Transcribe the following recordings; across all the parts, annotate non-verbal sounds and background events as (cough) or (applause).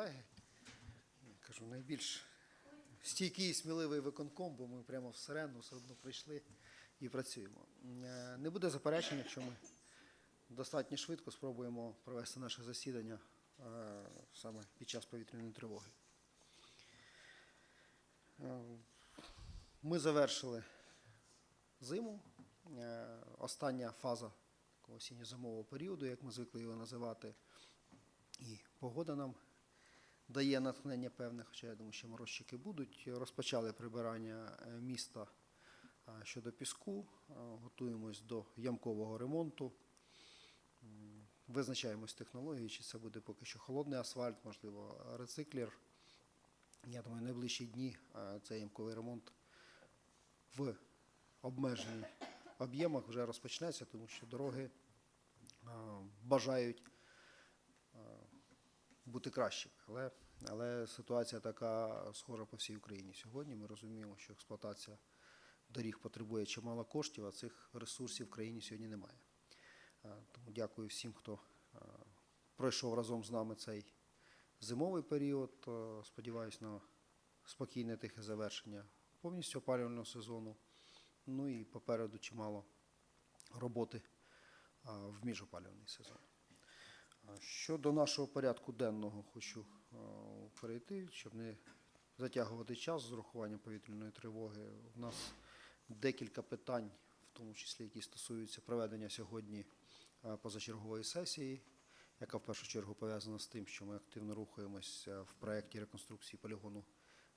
колеги. Кажу, найбільш стійкий і сміливий виконком, бо ми прямо всередину все одно прийшли і працюємо. Е, Не буде заперечень, якщо ми достатньо швидко спробуємо провести наше засідання е, саме під час повітряної тривоги. Е, Ми завершили зиму. Остання фаза осінньо-зимового періоду, як ми звикли його називати. І погода нам дає натхнення певне, хоча я думаю, що морозчики будуть. Розпочали прибирання е, міста е, щодо піску, е, готуємось до ямкового ремонту. Визначаємось технологією, чи це буде поки що холодний асфальт, можливо, рециклер. Я думаю, найближчі дні цей ямковий ремонт в обмежених об'ємах вже розпочнеться, тому що дороги бажають бути кращими. Але, але ситуація така схожа по всій Україні сьогодні. Ми розуміємо, що експлуатація доріг потребує чимало коштів, а цих ресурсів в країні сьогодні немає. Е, Тому дякую всім, хто е, пройшов разом з нами цей зимовий період. Е, Сподіваюсь на спокійне тихе завершення повністю опалювального сезону. Ну і попереду чимало роботи в міжопалювальний сезон. Щодо нашого порядку денного, хочу перейти, щоб не затягувати час з урахуванням повітряної тривоги. У нас декілька питань, в тому числі які стосуються проведення сьогодні позачергової сесії, яка в першу чергу пов'язана з тим, що ми активно рухаємося в проєкті реконструкції полігону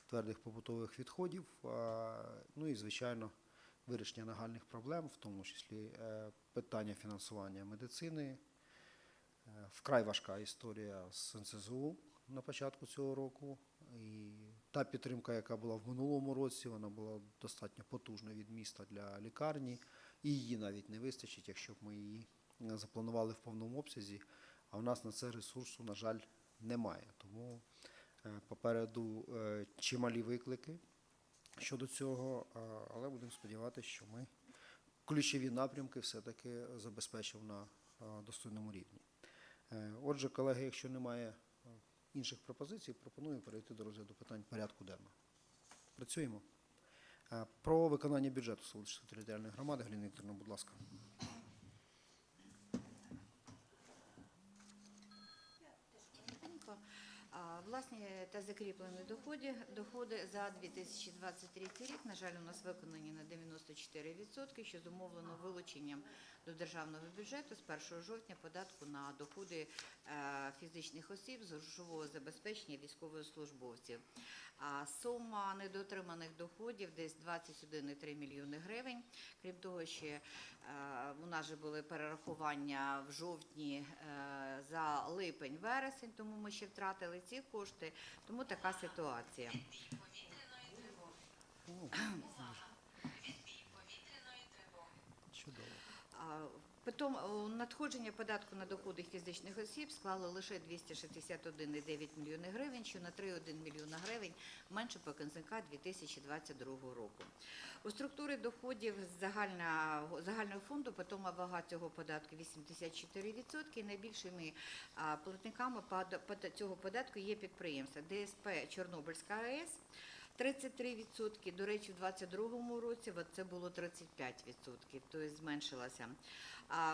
твердих побутових відходів. Ну і, звичайно, вирішення нагальних проблем, в тому числі е, питання фінансування медицини. Е, Вкрай важка історія з НСЗУ на початку цього року. І та підтримка, яка була в минулому році, вона була достатньо потужна від міста для лікарні. І її навіть не вистачить, якщо б ми її е, запланували в повному обсязі. А в нас на це ресурсу, на жаль, немає. Тому е, попереду е, чималі виклики щодо цього, але будемо сподіватися, що ми ключові напрямки все-таки забезпечимо на достойному рівні. Е, Отже, колеги, якщо немає е, інших пропозицій, пропоную перейти до розгляду питань порядку денного. Працюємо. Е, Про виконання бюджету Солодичської територіальної громади, Галина Вікторовна, будь ласка. Тихенько. А, Власні та закріплені доходи, доходи за 2023 рік, на жаль, у нас виконані на 94%, що зумовлено вилученням до державного бюджету з 1 жовтня податку на доходи е, фізичних осіб з грошового забезпечення військовослужбовців. А сума недоотриманих доходів десь 21,3 мільйони гривень. Крім того, ще е, у нас же були перерахування в жовтні е, за липень-вересень, тому ми ще втратили ці кошти. Тому така ситуація. Відбій повітряної тривоги. Увага! Відбій повітряної тривоги. Чудово. А, Потім о, надходження податку на доходи фізичних осіб склало лише 261,9 мільйони гривень, що на 3,1 мільйона гривень менше показника 2022 року. У структурі доходів загального, загального фонду питома вага цього податку 84%. І найбільшими платниками цього податку є підприємства ДСП Чорнобильська АЕС 33%. До речі, у 2022 році це було 35%, тобто зменшилося.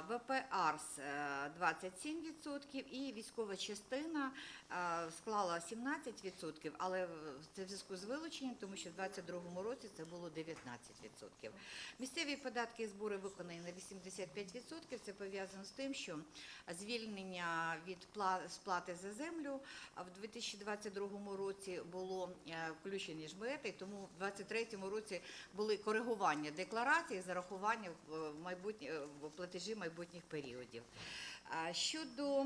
ВП АРС е, 27% і військова частина е, склала 17%, але це в зв'язку з вилученням, тому що в 2022 році це було 19%. Місцеві податки і збори виконані на 85%. Це пов'язано з тим, що звільнення від пла- сплати за землю в 2022 році було е, включені ж бети, тому в 2023 році були коригування декларації, зарахування в е, майбутнє е, в платежі майбутніх періодів. А Щодо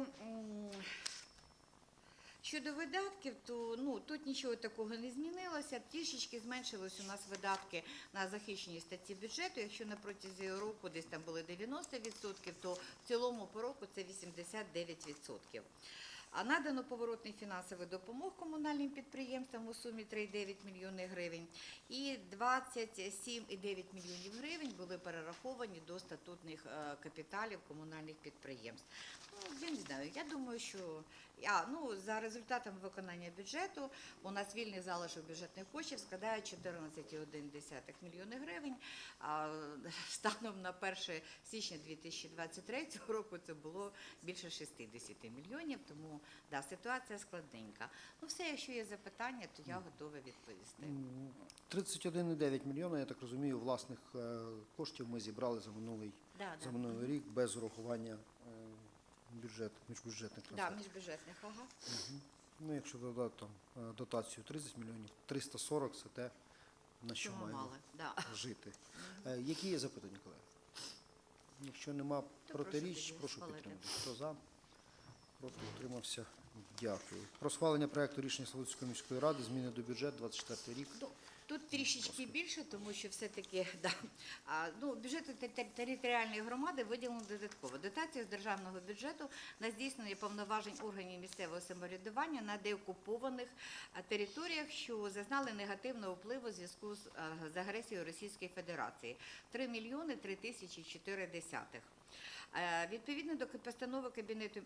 Щодо видатків, то ну тут нічого такого не змінилося. Трішечки зменшились у нас видатки на захищені статті бюджету. Якщо на протязі року десь там були 90%, то в цілому по року це 89%. А надано поворотний фінансовий допомог комунальним підприємствам у сумі 3,9 мільйони гривень і 27,9 мільйонів гривень були перераховані до статутних е, капіталів комунальних підприємств. Ну, я не знаю, я думаю, що ну, за результатами виконання бюджету у нас вільний залишок бюджетних коштів складає 14,1 мільйони гривень. Станом на 1 січня 2023 року це було більше 60 мільйонів, тому да, ситуація складненька. Ну, все, якщо є запитання, то я готова відповісти. М, 31,9 мільйона, я так розумію, власних е, коштів ми зібрали за минулий, Да, за да. минулий рік без урахування е, бюджет, міжбюджетних Да, трансфертів. міжбюджетних, ага. Ну, якщо додати там, е, дотацію 30 мільйонів, 340 це те, на що маємо мали. Да. жити. Е, Які є запитання, колеги? Якщо нема протиріч, прошу прошу схвалити. підтримати. Хто за? Проти утримався. Дякую. Про схвалення проекту рішення Славутської міської ради, зміни до бюджету 24 рік. Тут трішечки більше, тому що все-таки да, ну, бюджету те- те- територіальної громади виділено додатково. Дотація з державного бюджету на здійснення повноважень органів місцевого самоврядування на деокупованих територіях, що зазнали негативного впливу у зв'язку з, з агресією Російської Федерації. 3 мільйони 3 тисячі 4 десятих. Е, Відповідно до постанови Кабінету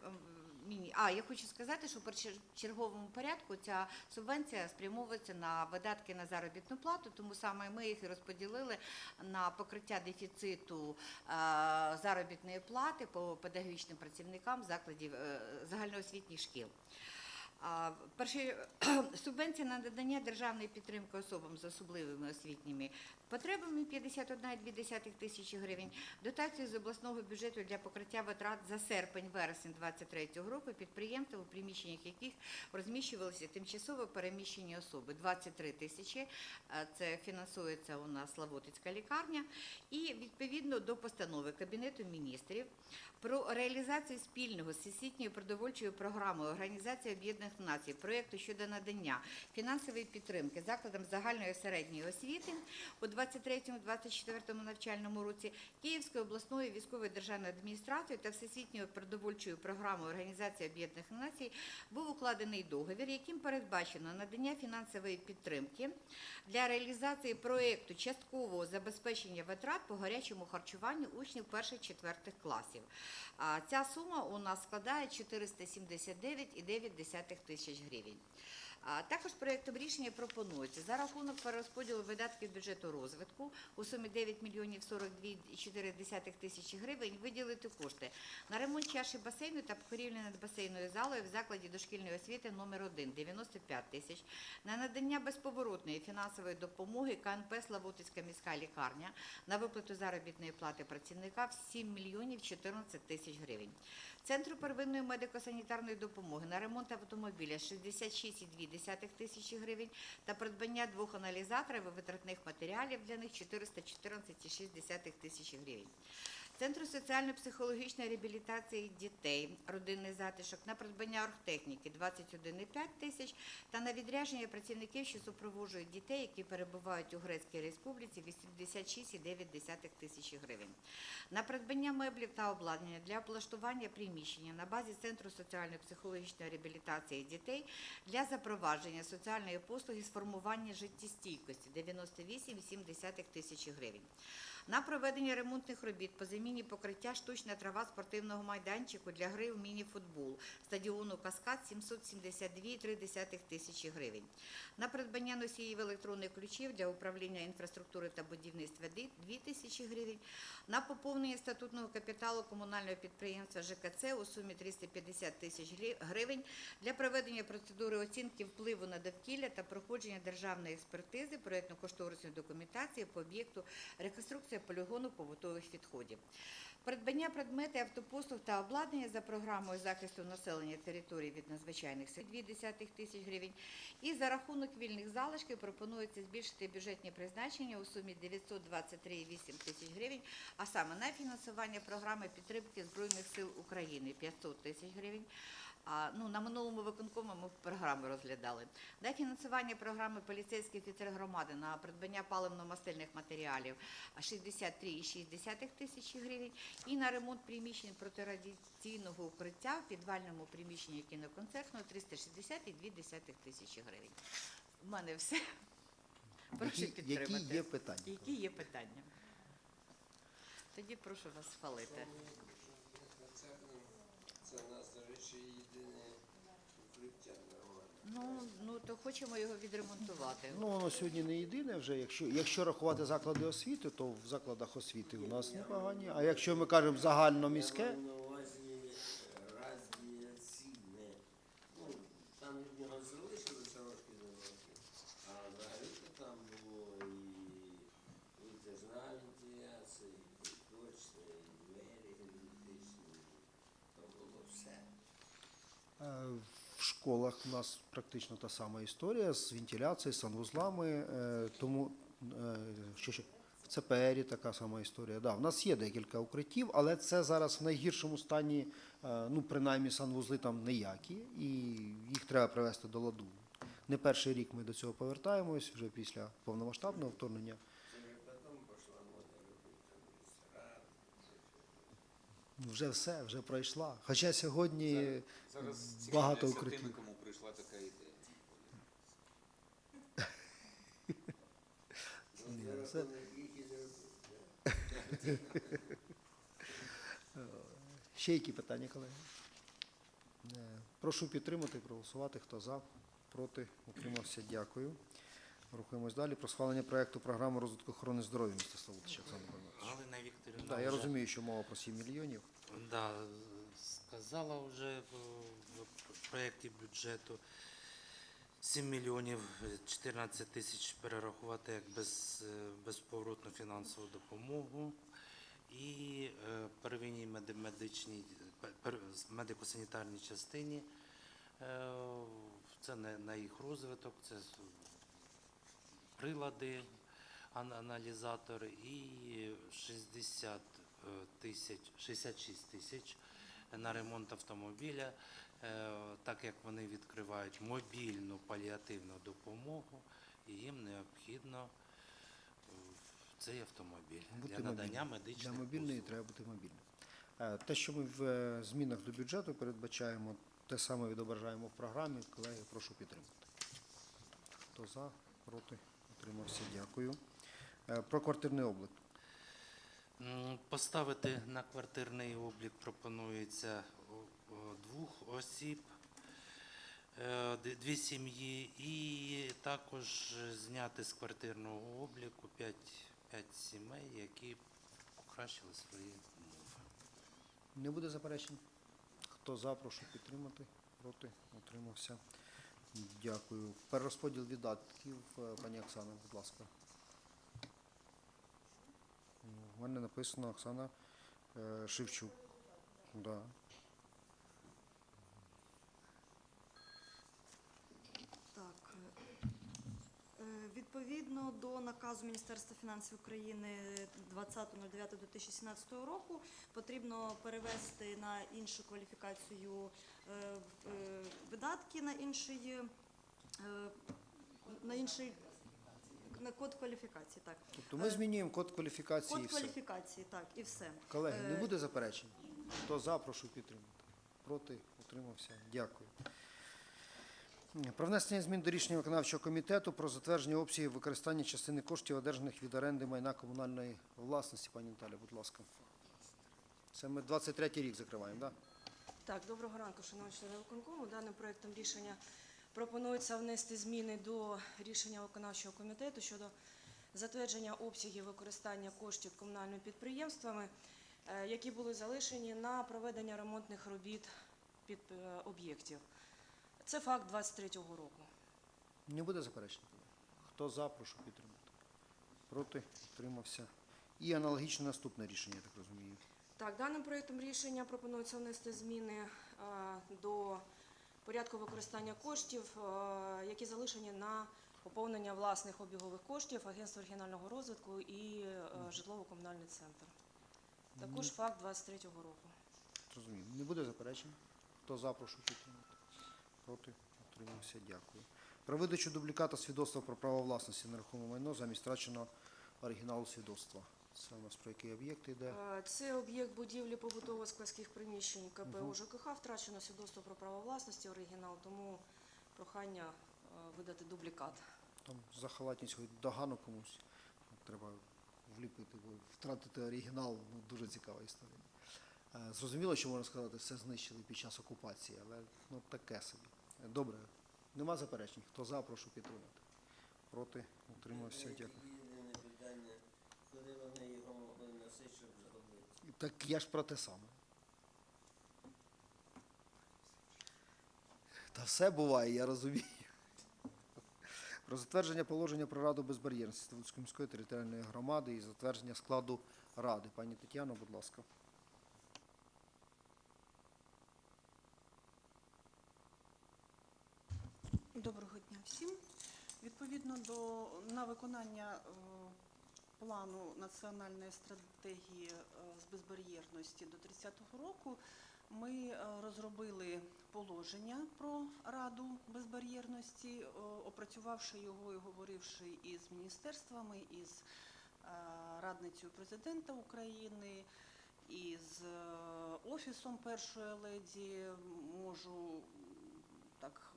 Міні... А, я хочу сказати, що в черговому порядку ця субвенція спрямовується на видатки на заробітну плату, тому саме ми їх і розподілили на покриття дефіциту е, заробітної плати по педагогічним працівникам закладів е, загальноосвітніх шкіл. А, Перше, (clears throat) субвенція на надання державної підтримки особам з особливими освітніми потребами 51,2 тисячі гривень, дотацію з обласного бюджету для покриття витрат за серпень-вересень 2023 року підприємства, у приміщеннях яких розміщувалися тимчасово переміщені особи 23 тисячі, це фінансується у нас Славутицька лікарня, і відповідно до постанови Кабінету міністрів про реалізацію спільного з всесвітньою продовольчою програмою Організації Об'єднаних Націй проєкту щодо надання фінансової підтримки закладам загальної середньої освіти у 23-24 навчальному році Київською обласною військовою державною адміністрацією та всесвітньою продовольчою програмою Організації Об'єднаних Націй був укладений договір, яким передбачено надання фінансової підтримки для реалізації проєкту часткового забезпечення витрат по гарячому харчуванню учнів перших-четвертих класів. Ця сума у нас складає 479,9 тисяч гривень. А Також проєктом рішення пропонується за рахунок перерозподілу видатків бюджету розвитку у сумі 9 мільйонів 42,4 тисячі гривень виділити кошти на ремонт чаші басейну та покрівлі над басейною залою в закладі дошкільної освіти номер 1 95 тисяч, на надання безповоротної фінансової допомоги КНП Славутицька міська лікарня на виплату заробітної плати працівника в 7 мільйонів 14 тисяч гривень. Центру первинної медико-санітарної допомоги на ремонт автомобіля 66,2 тисячі гривень та придбання двох аналізаторів і витратних матеріалів для них 414,6 тисячі гривень. Центру соціально-психологічної реабілітації дітей, родинний затишок на придбання оргтехніки 21,5 тисяч та на відрядження працівників, що супроводжують дітей, які перебувають у Грецькій Республіці 86,9 тисячі гривень. На придбання меблів та обладнання для облаштування приміщення на базі Центру соціально-психологічної реабілітації дітей для запровадження соціальної послуги з формування життєстійкості 98,7 тисячі гривень. На проведення ремонтних робіт по заміні покриття штучна трава спортивного майданчику для гри в міні-футбол стадіону Каскад 772,3 тисячі гривень. На придбання носіїв електронних ключів для управління інфраструктури та будівництва 2 тисячі гривень. На поповнення статутного капіталу комунального підприємства ЖКЦ у сумі 350 тисяч гривень для проведення процедури оцінки впливу на довкілля та проходження державної експертизи проєктно-кошторисної документації по об'єкту реконструкція полігону побутових відходів. Придбання предметів автопослуг та обладнання за програмою захисту населення території від надзвичайних сил 2 тисяч гривень. І за рахунок вільних залишків пропонується збільшити бюджетні призначення у сумі 923,8 тисяч гривень, а саме на фінансування програми підтримки Збройних сил України 500 тисяч гривень. А, ну, на минулому виконкому ми програми розглядали. На фінансування програми поліцейський офіцер громади на придбання паливно-мастильних матеріалів а 63,6 тисячі гривень і на ремонт приміщень протирадіаційного укриття в підвальному приміщенні кіноконцертного 360,2 тисячі гривень. У мене все. Прошу Які, підтримати. які є питання? Які є питання? Тоді прошу вас схвалити. Це, це в нас, до речі, єдине Ну, ну то хочемо його відремонтувати. Ну, воно сьогодні не єдине вже. Якщо, якщо рахувати заклади освіти, то в закладах освіти у нас непогані. А якщо ми кажемо загальноміське, Я маю на увазі е, радіаційне. Ну, там від нього залишилися рожки заводки, а взагалі то там було і витяжна вентиляція, і точна, і двері герметичні. То було все. Е, В школах у нас практично та сама історія з вентиляцією, санвузлами, е, тому е, що ще в ЦПРі така сама історія. Да, в нас є декілька укриттів, але це зараз в найгіршому стані, ну принаймні санвузли там ніякі, і їх треба привести до ладу. Не перший рік ми до цього повертаємось, вже після повномасштабного вторгнення. Це вже потім пішла мода робити там ресторан. Ну, Вже все, вже пройшла. Хоча сьогодні Зараз багато цікавляться укриттів. тими, кому прийшла така ідея. Ну, за це-. (laughs) Ще які питання, колеги? Е, Прошу підтримати, проголосувати. Хто за, проти, утримався. Дякую. Рухаємось далі. Про схвалення проекту програми розвитку охорони здоров'я міста Славутича. Вікторівна. Так, я вже, розумію, що мова про 7 мільйонів. Да, сказала вже в, проєкті бюджету 7 мільйонів 14 тисяч перерахувати як без, е, безповоротну фінансову допомогу. І е, первинній меди- медичній, медико-санітарній частині. Е, це на, на їх розвиток, це прилади, ан- аналізатори і 60 е, тисяч, 66 тисяч на ремонт автомобіля. Е, Так як вони відкривають мобільну паліативну допомогу, і їм необхідно е, цей автомобіль Бути для надання мобільним. медичних Для мобільної послуг. треба бути мобільним. Те, що ми в змінах до бюджету передбачаємо, те саме відображаємо в програмі. Колеги, прошу підтримати. Хто за, проти, утримався. Дякую. Е, Про квартирний облік. Поставити на квартирний облік пропонується двох осіб, е, дві сім'ї, і також зняти з квартирного обліку 5, 5 сімей, які покращили свої умови. Не буде заперечень? Хто за, прошу підтримати. Проти, утримався. Дякую. Перерозподіл видатків, е, пані Оксана, будь ласка. У мене написано Оксана е, Шевчук. Да. Так. е, Відповідно до наказу Міністерства фінансів України 20.09.2017 року потрібно перевести на іншу кваліфікацію е, е, видатки на інший, е, на інший на код кваліфікації. Так. Тобто ми Е, змінюємо код кваліфікації і Код все. кваліфікації, так, і все. Колеги, не Е, буде заперечень? Хто за, прошу підтримати. Проти, утримався. Дякую. Про внесення змін до рішення виконавчого комітету про затвердження обсягів використання частини коштів, одержаних від оренди майна комунальної власності. Пані Наталя, будь ласка. Це ми 23-й рік закриваємо, так? Так, доброго ранку, шановні члени виконкому. Даним проектом рішення пропонується внести зміни до рішення виконавчого комітету щодо затвердження обсягів використання коштів комунальними підприємствами, е, які були залишені на проведення ремонтних робіт під е, об'єктів. Це факт 23-го року. Не буде заперечень? Хто за, прошу підтримати. Проти, утримався. І аналогічно наступне рішення, я так розумію. Так, даним проектом рішення пропонується внести зміни е, до порядку використання коштів, е, які залишені на поповнення власних обігових коштів Агентства регіонального розвитку і е, житлово-комунальний центр. Також факт 23-го року. Розумію. Не буде заперечень? Хто за, прошу підтримати. Проти? Утримався. Дякую. Про видачу дубліката свідоцтва про право власності на рухоме майно замість втраченого оригіналу свідоцтва. Нас про який об'єкт йде? Е, Це об'єкт будівлі побутово-складських приміщень КП. ОЖКХ, втрачено свідоцтво про право власності оригінал, тому прохання е, видати дублікат. Там за халатність догану комусь. Треба вліпити, бо втратити оригінал ну, дуже цікава історія. Е, Зрозуміло, що можна сказати, все знищили під час окупації, але ну, таке собі. Добре. Нема заперечень. Хто за, прошу підтримати. Проти, утримався, дякую. Єдине питання, коли вони його могли носити, щоб зробити. Так я ж про те саме. Та все буває, я розумію. Про затвердження положення про раду безбар'єрності Ставицької міської територіальної громади і затвердження складу ради. Пані Тетяно, будь ласка. Доброго дня всім. Відповідно до на виконання е, плану національної стратегії е, з безбар'єрності до 30-го року ми е, розробили положення про раду безбар'єрності, е, опрацювавши його і говоривши із міністерствами, із радницею президента України, із офісом першої леді. Можу так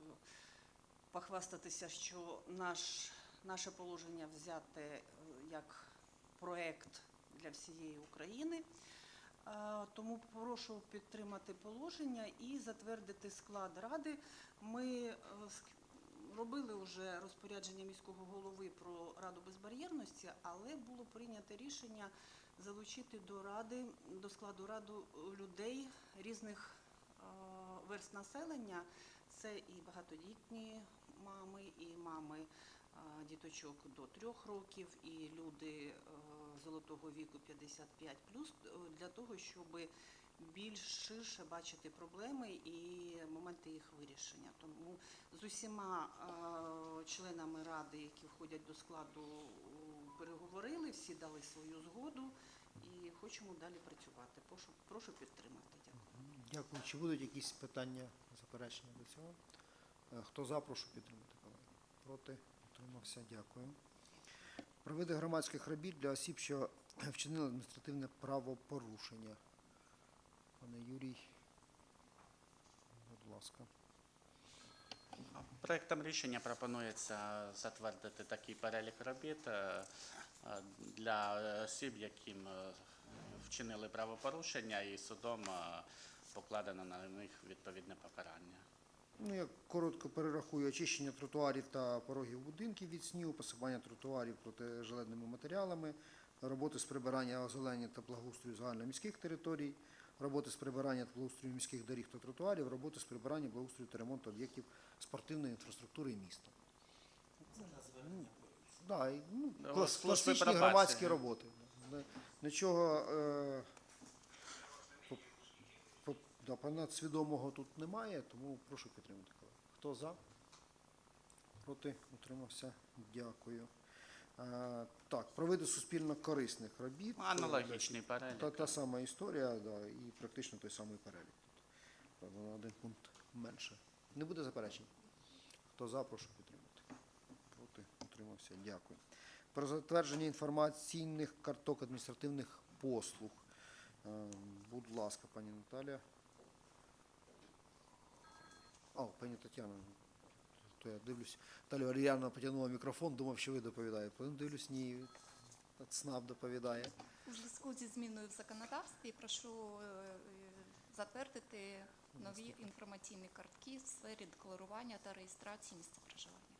похвастатися, що наш, наше положення взяте як проект для всієї України. Е, Тому прошу підтримати положення і затвердити склад ради. Ми е, робили вже розпорядження міського голови про раду безбар'єрності, але було прийнято рішення залучити до ради до складу раду людей різних е, верст населення. Це і багатодітні мами, і мами діточок до трьох років, і люди е, золотого віку 55 для того, щоб більш ширше бачити проблеми і моменти їх вирішення. Тому з усіма е, членами ради, які входять до складу, е, переговорили, всі дали свою згоду і хочемо далі працювати. Прошу, прошу підтримати. Дякую. Дякую. Чи будуть якісь питання, заперечення до цього? Е, Хто за, прошу підтримати, колеги. Проти, утримався, дякую. Про види громадських робіт для осіб, що (clears throat) вчинили адміністративне правопорушення. Пане Юрій, будь ласка. Проектом рішення пропонується затвердити такий перелік робіт е, е, для осіб, яким е, вчинили правопорушення, і судом покладено на них відповідне покарання. Ну, я коротко перерахую очищення тротуарів та порогів будинків від снігу, посипання тротуарів протижеледними матеріалами, роботи з прибирання озеленення та благоустрою загальноміських територій, роботи з прибирання та благоустрою міських доріг та тротуарів, роботи з прибирання, благоустрою та ремонту об'єктів спортивної інфраструктури міста. Ну, да, і, ну, Ну, клас- класичні громадські роботи. Нічого е, да, понадсвідомого тут немає, тому прошу підтримати. колеги. Хто за? Проти? Утримався? Дякую. Е, так, про види суспільно корисних робіт. Аналогічний перелік. Та, та сама історія, да, і практично той самий перелік. Тут. Правда, на один пункт менше. Не буде заперечень? Хто за, прошу підтримати. Проти, утримався. Дякую. Про затвердження інформаційних карток адміністративних послуг. Е, Будь ласка, пані Наталя. О, пані Тетяна. То я дивлюсь, Наталя Валеріановна потягнула мікрофон, думав, що ви доповідаєте. Потім дивлюсь, ні, ЦНАП доповідає. У зв'язку зі зміною в законодавстві прошу е, е, затвердити нові інформаційні картки в сфері декларування та реєстрації місця проживання.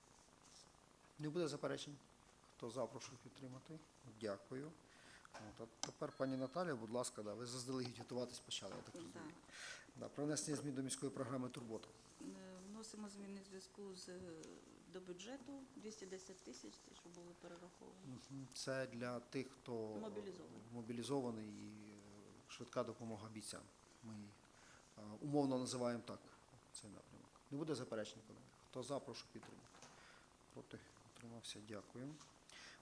Не буде заперечень? Хто за, прошу підтримати. Дякую. От, а тепер, пані Наталя, будь ласка, да, ви заздалегідь готуватись почали, я так розумію. Да, про внесення змін до міської програми Турбота. Вносимо зміни в зв'язку з е, до бюджету 210 тисяч, що було перераховано. Мгм. Це для тих, хто Мобілізований. мобілізований і е, швидка допомога бійцям. Ми її е, умовно називаємо так цей напрямок. Не буде заперечень, колеги. Хто за, прошу підтримати. Проти утримався. Дякую.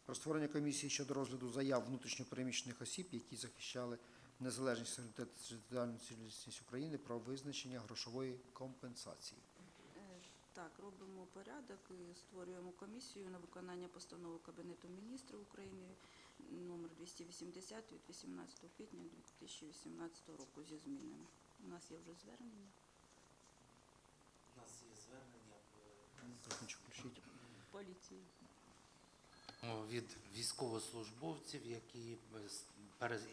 Про створення комісії щодо розгляду заяв внутрішньопереміщених осіб, які захищали незалежність суверенітет та територіальну цілісність України про визначення грошової компенсації. Е, Так, робимо порядок і створюємо комісію на виконання постанови Кабінету міністрів України номер 280 від 18 квітня 2018 року зі змінами. У нас є вже звернення. У нас є звернення е, Технічку. Поліції. від військовослужбовців, які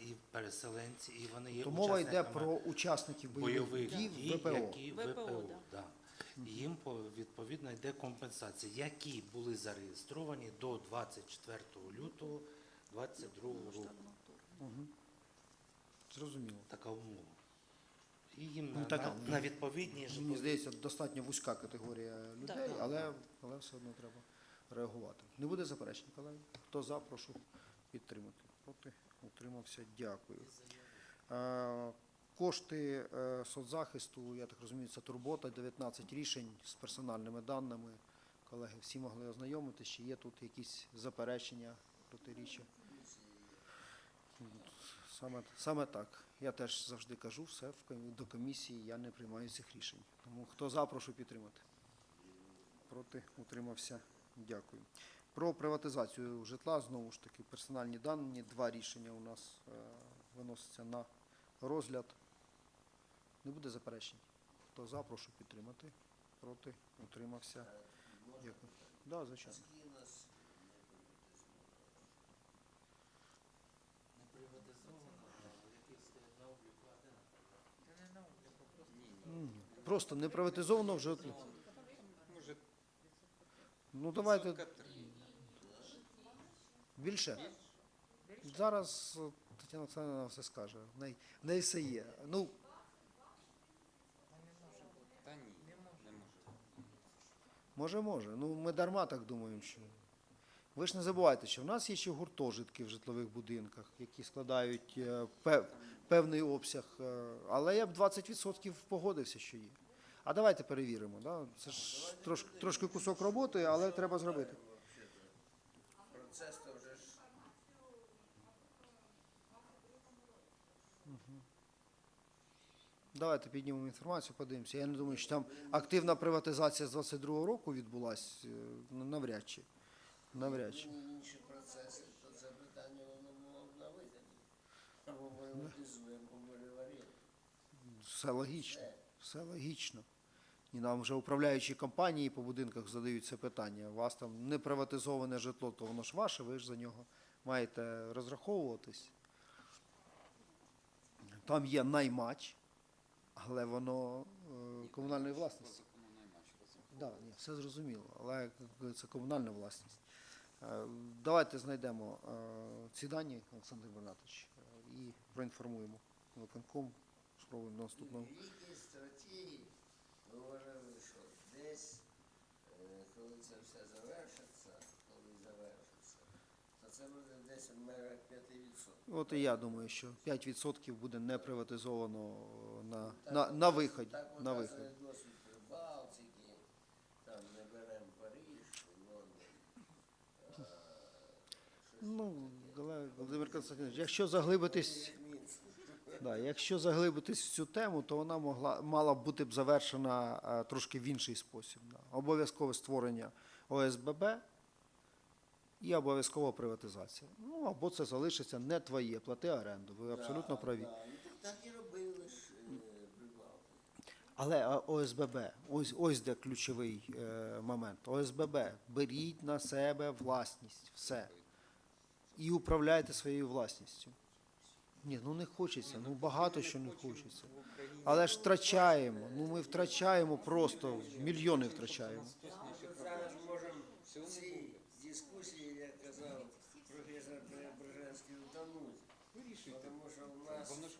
і переселенці, і вони є То мова йде учасниками про учасників бойових, дій, ВПО. які ВПО, ВПО, да. Їм відповідно йде компенсація, які були зареєстровані до 24 лютого 2022 року. Зрозуміло. Така умова. І їм Ну, на, така, на, на відповідні Мені здається, достатньо вузька категорія людей, але, але все одно треба реагувати. Не буде заперечень, колеги? Хто за, прошу підтримати. Проти утримався. Дякую. Е, Кошти е, соцзахисту, я так розумію, це турбота, 19 рішень з персональними даними. Колеги, всі могли ознайомитися, чи є тут якісь заперечення, протиріччя. Саме, саме так. Я теж завжди кажу, все до комісії я не приймаю цих рішень. Тому хто за, прошу підтримати. Проти утримався. Дякую. Про приватизацію житла знову ж таки персональні дані. Два рішення у нас е, виносяться на розгляд. Не буде заперечень. Хто за, прошу підтримати. Проти утримався. Дякую. Да, звичайно. Скільки у нас Просто не приватизовано вже. Ну давайте. Більше. Зараз Тетяна Олександрівна все скаже. В неї, в неї все є. Ну, Та ні, не може. Може, може. Ну, ми дарма так думаємо, що. Ви ж не забувайте, що в нас є ще гуртожитки в житлових будинках, які складають е, певний обсяг. е, Але я б 20% погодився, що є. А давайте перевіримо. Да? Це ж трошки, трошки кусок роботи, але треба зробити. процес то вже ж Давайте піднімемо інформацію, подивимося. Я не думаю, що там активна приватизація з 22-го року відбулась е, ну, навряд чи. Навряд чи. Інші процеси, то це питання воно було б на виході. Або приватизуємо, або. Все логічно. Все логічно. І нам вже управляючі компанії по будинках задають це питання. У вас там не приватизоване житло, то воно ж ваше, ви ж за нього маєте розраховуватись. Там є наймач, але воно е, комунальної власності. Да, ні, все зрозуміло, але це комунальна власність. Е, Давайте знайдемо е, ці дані, Олександр Бернатович, е, і проінформуємо виконком, спробуємо наступного. Які стратегії ви вважали, що десь, е, коли це все завершиться, коли завершиться, то це буде десь в межах 5%. От і я думаю, що 5% буде не приватизовано на, на, на виході. Так На виході. досвід Прибалтики, там не беремо Париж, Лондон. е, Ну, Володимир Константинович, якщо заглибитись, да, якщо заглибитись в цю тему, то вона могла мала б бути б завершена е, трошки в інший спосіб. Да. Обов'язкове створення ОСББ і обов'язкова приватизація. Ну або це залишиться не твоє, плати оренду. Ви абсолютно праві. Ну, так- Так і робили ж е, Прибалтики. Але ОСББ, ось, ось де ключовий е, момент. ОСББ, беріть на себе власність, все. І управляйте своєю власністю. Ні, ну не хочеться, ну багато що не хочеться. Але ж втрачаємо, ну ми втрачаємо просто, мільйони втрачаємо. Зараз можемо в цій дискусії, як казав професор Преображенський, утонуть. Тому що у нас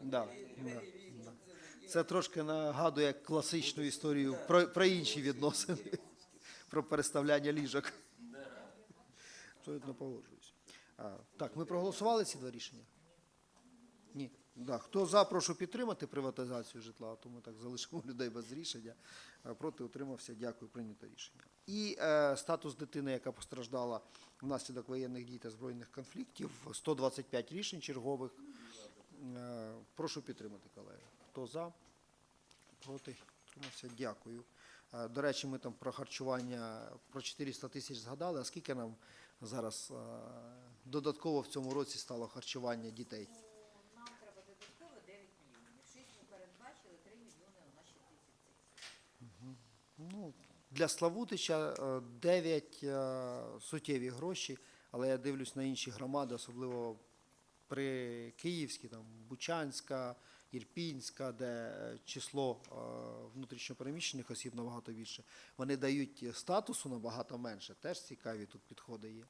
Да, да, да. Це трошки нагадує класичну історію про, про інші відносини, (laughs) про переставляння ліжок. Абсолютно погоджуюсь. Так, ми проголосували ці два рішення? Ні. Да. Хто за, прошу підтримати приватизацію житла, а то ми так залишимо (laughs) людей без рішення. Проти утримався, дякую, прийнято рішення. І е, статус дитини, яка постраждала внаслідок воєнних дій та збройних конфліктів, 125 рішень чергових. Е, Прошу підтримати, колеги. Хто за? Проти? Утримався? Дякую. Е, До речі, ми там про харчування про 400 тисяч згадали. А скільки нам зараз е, додатково в цьому році стало харчування дітей? Нам треба додатково 9 мільйонів. 6 ми передбачили, 3 мільйони у нас ще тисяч. Ну, для Славутича 9 суттєві гроші, але я дивлюсь на інші громади, особливо при Київській, там Бучанська, Ірпінська, де е, число е, внутрішньопереміщених осіб набагато більше. Вони дають статусу набагато менше. Теж цікаві тут підходи є.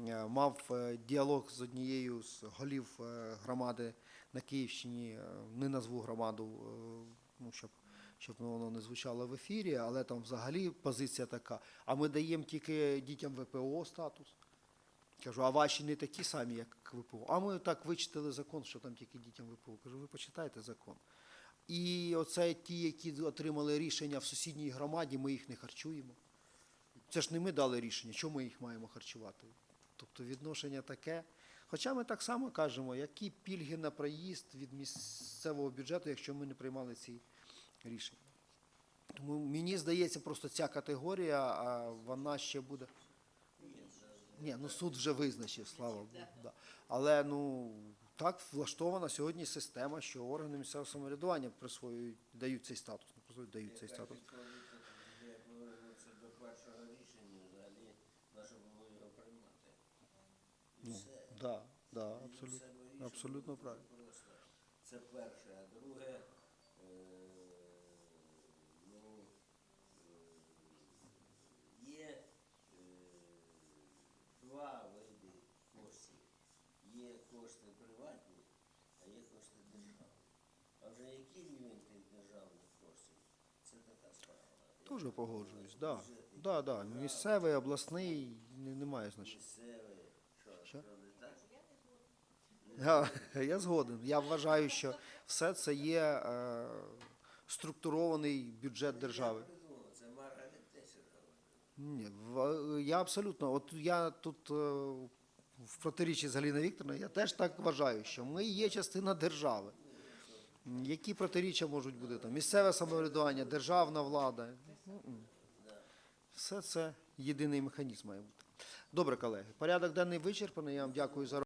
Е, Мав е, діалог з однією з голів е, громади на Київщині, е, не назву громаду, е, ну, щоб, щоб воно не звучало в ефірі, але там взагалі позиція така. А ми даємо тільки дітям ВПО статус. Кажу, а ваші не такі самі, як ВПО. А ми так вичитали закон, що там тільки дітям ВПО. Кажу, ви почитайте закон. І оце ті, які отримали рішення в сусідній громаді, ми їх не харчуємо. Це ж не ми дали рішення, чому ми їх маємо харчувати? Тобто відношення таке. Хоча ми так само кажемо, які пільги на проїзд від місцевого бюджету, якщо ми не приймали ці рішення. Тому мені здається, просто ця категорія, а вона ще буде. Ні, ну суд вже визначив, слава Богу. Да. Але ну так влаштована сьогодні система, що органи місцевого самоврядування присвоюють, дають цей статус, не присвоюють, дають цей статус. Ну, да, да, абсолютно, абсолютно правильно. Це перше. А друге, е, ну, е, є е, два види коштів. Є кошти приватні, а є кошти державні. А вже який рівень тих державних коштів? Це така справа. Дуже погоджуюсь, да. Да, да. Місцевий, обласний не, немає значення. Місцевий, що, Що? що не так? Я, (laughs) я згоден. Я вважаю, що все це є е, структурований бюджет держави. Я придумав, це Маргарет Тетчер. Ні, в- я абсолютно. От я тут е, в протиріччі з Галіною Вікторовною, я теж так вважаю, що ми є частина держави. Які протиріччя можуть бути там? Місцеве самоврядування, державна влада. Все це єдиний механізм має бути. Добре, колеги. Порядок денний вичерпаний. Я вам дякую за